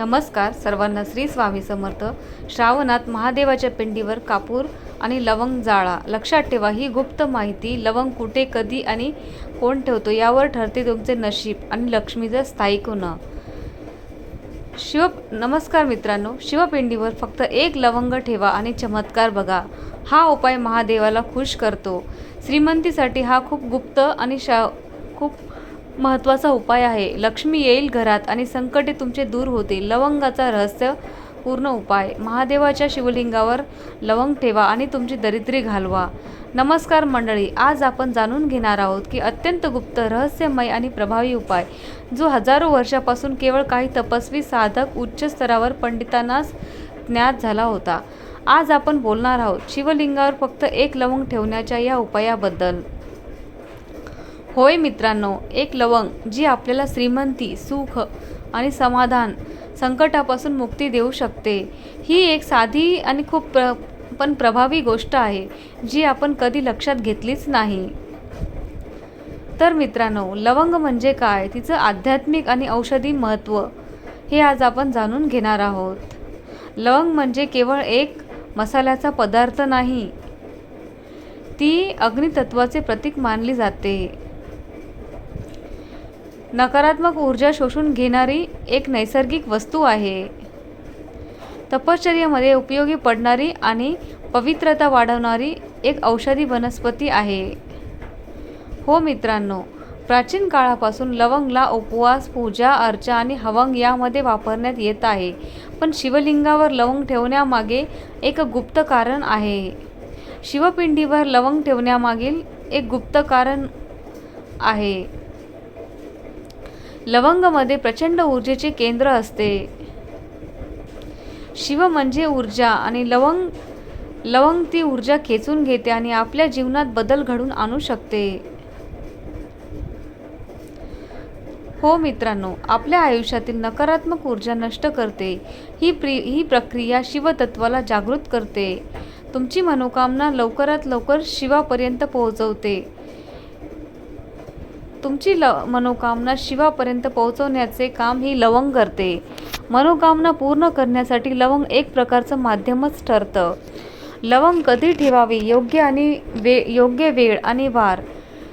नमस्कार सर्वांना श्री स्वामी समर्थ. श्रावणात महादेवाच्या पिंडीवर कापूर आणि लवंग जाळा. लक्षात ठेवा ही गुप्त माहिती लवंग कुठे कधी आणि कोण ठेवतो यावर ठरते तुमचे नशीब आणि लक्ष्मीचं स्थायिक होणं. शिव नमस्कार मित्रांनो. शिवपिंडीवर फक्त एक लवंग ठेवा आणि चमत्कार बघा. हा उपाय महादेवाला खुश करतो. श्रीमंतीसाठी हा खूप गुप्त आणि शा खूप महत्त्वाचा उपाय आहे. लक्ष्मी येईल घरात आणि संकटे तुमचे दूर होतील. लवंगाचा रहस्य पूर्ण उपाय. महादेवाच्या शिवलिंगावर लवंग ठेवा आणि तुमची दरिद्री घालवा. नमस्कार मंडळी आज आपण जाणून घेणार आहोत की अत्यंत गुप्त रहस्यमय आणि प्रभावी उपाय जो हजारो वर्षापासून केवळ काही तपस्वी साधक उच्च स्तरावर पंडितांनाच ज्ञात झाला होता. आज आपण बोलणार आहोत शिवलिंगावर फक्त एक लवंग ठेवण्याच्या या उपायाबद्दल. होय मित्रांनो एक लवंग जी आपल्याला श्रीमंती सुख आणि समाधान संकटापासून मुक्ती देऊ शकते. ही एक साधी आणि खूप प्र पण प्रभावी गोष्ट आहे जी आपण कधी लक्षात घेतलीच नाही. तर मित्रांनो लवंग म्हणजे काय? तिचं आध्यात्मिक आणि औषधी महत्त्व हे आज आपण जाणून घेणार आहोत. लवंग म्हणजे केवळ एक मसाल्याचा पदार्थ नाही ती अग्नितत्वाचे प्रतीक मानली जाते. नकारात्मक ऊर्जा शोषून घेणारी एक नैसर्गिक वस्तू आहे. तपश्चर्यामध्ये उपयोगी पडणारी आणि पवित्रता वाढवणारी एक औषधी वनस्पती आहे. हो मित्रांनो प्राचीन काळापासून लवंगला उपवास पूजा अर्चा आणि हवंग यामध्ये वापरण्यात येत आहे. पण शिवलिंगावर लवंग ठेवण्यामागे एक गुप्त कारण आहे. शिवपिंडीवर लवंग ठेवण्यामागील एक गुप्त कारण आहे. लवंगमध्ये प्रचंड ऊर्जेचे केंद्र असते. शिव म्हणजे ऊर्जा आणि लवंग लवंग ती ऊर्जा खेचून घेते आणि आपल्या जीवनात बदल घडून आणू शकते. हो मित्रांनो आपल्या आयुष्यातील नकारात्मक ऊर्जा नष्ट करते. ही प्रि ही प्रक्रिया शिवतत्वाला जागृत करते. तुमची मनोकामना लवकरात लवकर शिवापर्यंत पोहोचवते. तुमची ल मनोकामना शिवापर्यंत पोहोचवण्याचे काम ही लवंग करते. मनोकामना पूर्ण करण्यासाठी लवंग एक प्रकारचं माध्यमच ठरतं. लवंग कधी ठेवावी? योग्य आणि वे योग्य वेळ आणि वार.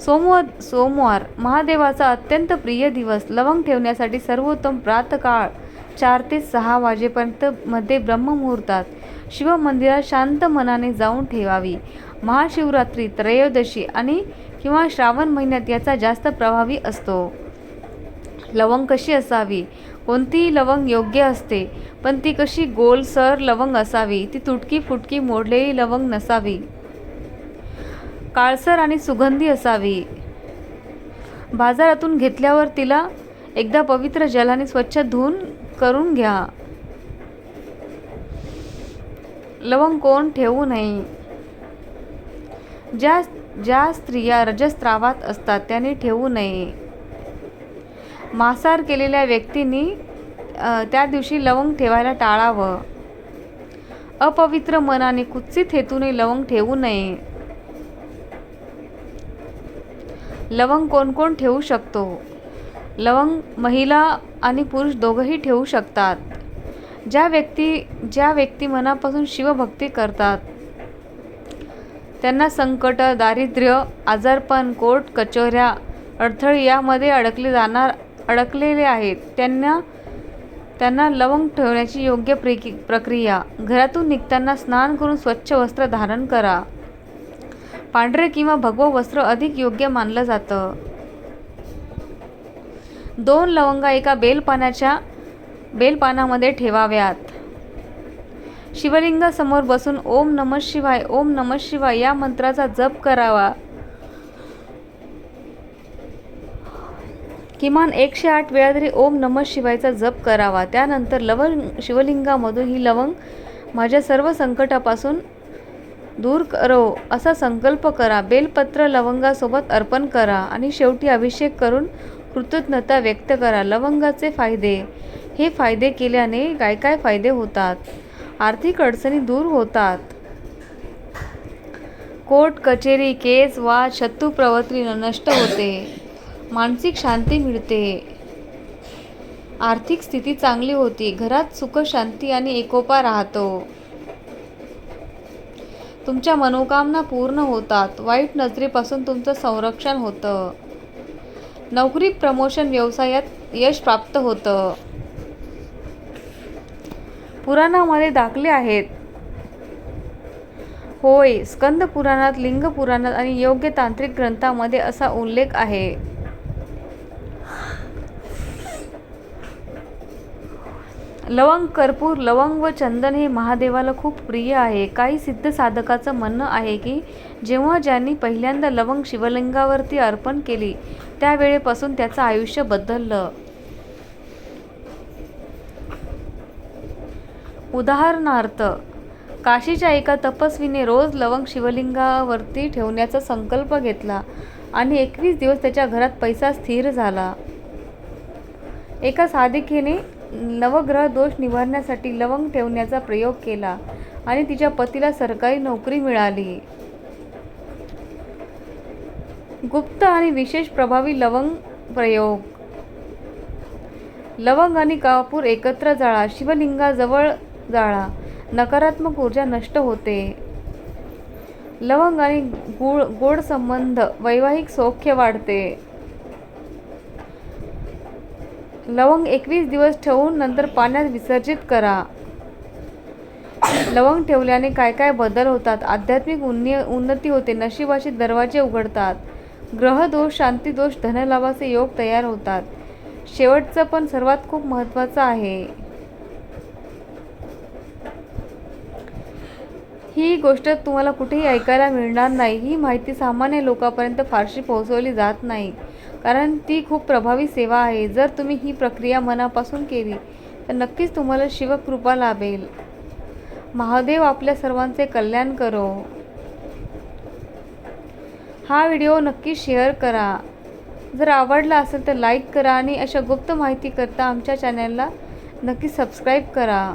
सोमवार सोमवार महादेवाचा अत्यंत प्रिय दिवस. लवंग ठेवण्यासाठी सर्वोत्तम प्रातकाळ चार ते सहा वाजेपर्यंत मध्ये ब्रह्ममुहूर्तात शिवमंदिरात शांत मनाने जाऊन ठेवावी. महाशिवरात्री त्रयोदशी आणि किंवा श्रावण महिन्यात याचा जास्त प्रभावी असतो. लवंग कशी असावी? कोणतीही लवंग योग्य असते? पण ती कशी गोलसर लवंग असावी? ती तुटकी फुटकी मोडलेली लवंग नसावी. काळसर आणि सुगंधी असावी. बाजारातून घेतल्यावर तिला एकदा पवित्र जलाने स्वच्छ धुवून करून घ्या. लवंग कोण ठेवू नये? ज्या ज्या स्त्रिया रजस्त्रावात असतात त्याने ठेवू नये. मांसाहार केलेल्या व्यक्तींनी त्या दिवशी लवंग ठेवायला टाळावं. अपवित्र मनाने कुत्सित हेतूने लवंग ठेवू नये. लवंग कोण कोण ठेवू शकतो? लवंग महिला आणि पुरुष दोघंही ठेवू शकतात. ज्या व्यक्ती ज्या व्यक्ती मनापासून शिवभक्ती करतात त्यांना संकट दारिद्र्य आजारपण कोर्ट कचोऱ्या अडथळे यामध्ये अडकले जाणार अडकलेले आहेत. त्यांना त्यांना लवंग ठेवण्याची योग्य प्रिकी प्रक्रिया. घरातून निघताना स्नान करून स्वच्छ वस्त्र धारण करा. पांढरे किंवा भगवं वस्त्र अधिक योग्य मानलं जातं. दोन लवंगा एका बेलपानाच्या बेलपानामध्ये ठेवाव्यात. शिवलिंगासमोर बसून ओम नमः शिवाय ओम नमः शिवाय या मंत्राचा जप करावा. किमान एकशे आठ वेळा तरी ओम नमः शिवायचा जप करावा. त्यानंतर लवंग शिवलिंगामधून ही लवंग माझ्या सर्व संकटापासून दूर करो असा संकल्प करा. बेलपत्र लवंगासोबत अर्पण करा आणि शेवटी अभिषेक करून कृतज्ञता व्यक्त करा. लवंगाचे फायदे हे फायदे केल्याने काय काय फायदे होतात? आर्थिक अडचणी दूर होतात. कोर्ट कचेरी केस वा शत्रू प्रवृत्ती नष्ट होते. मानसिक शांती मिळते. आर्थिक स्थिती चांगली होती. घरात सुख शांती आणि एकोपा राहतो. तुमच्या मनोकामना पूर्ण होतात. वाईट नजरेपासून तुमचं संरक्षण होतं. नोकरी प्रमोशन व्यवसायात यश प्राप्त होतं. पुराणामध्ये दाखले आहेत. होय स्कंद पुराणात लिंग पुराणात आणि योग्य तांत्रिक ग्रंथामध्ये असा उल्लेख आहे. लवंग कर्पूर लवंग व चंदन हे महादेवाला खूप प्रिय आहे. काही सिद्ध साधकाचं म्हणणं आहे की जेव्हा ज्यांनी पहिल्यांदा लवंग शिवलिंगावरती अर्पण केली त्यावेळेपासून त्याचं आयुष्य बदललं. उदाहरणार्थ काशीच्या एका तपस्वीने रोज लवंग शिवलिंगावरती ठेवण्याचा संकल्प घेतला आणि एकवीस दिवस त्याच्या घरात पैसा स्थिर झाला. एका साधिकेने नवग्रह दोष निवारण्यासाठी लवंग ठेवण्याचा प्रयोग केला आणि तिच्या पतीला सरकारी नोकरी मिळाली. गुप्त आणि विशेष प्रभावी लवंग प्रयोग. लवंग आणि कापूर एकत्र जाळा शिवलिंगाजवळ जाळा. नकारात्मक ऊर्जा नष्ट होते. लवंग आणि गुळ गोड संबंध वैवाहिक सौख्य वाढते. लवंग एकवीस दिवस ठेवून नंतर पाण्यात विसर्जित करा. लवंग ठेवल्याने काय काय बदल होतात? आध्यात्मिक उन्नी उन्नती होते. नशिबाचे दरवाजे उघडतात. ग्रहदोष शांतीदोष धनलाभाचे योग तयार होतात. शेवटचं पण सर्वात खूप महत्त्वाचं आहे. ही गोष्ट तुम्हाला कुठेही ऐकायला मिळणार नाही. ही माहिती सामान्य लोकांपर्यंत फारशी पोहोचवली जात नाही. कारण ती खूप प्रभावी सेवा आहे. जर तुम्ही ही प्रक्रिया मनापासून केली तर नक्कीच तुम्हाला शिवकृपा लाभेल. महादेव आपल्या सर्वांचे कल्याण करो. हा व्हिडिओ नक्की शेअर करा. जर आवडला असेल तर लाईक करा आणि अशा गुप्त माहिती करता आमच्या चॅनलला नक्की सबस्क्राईब करा.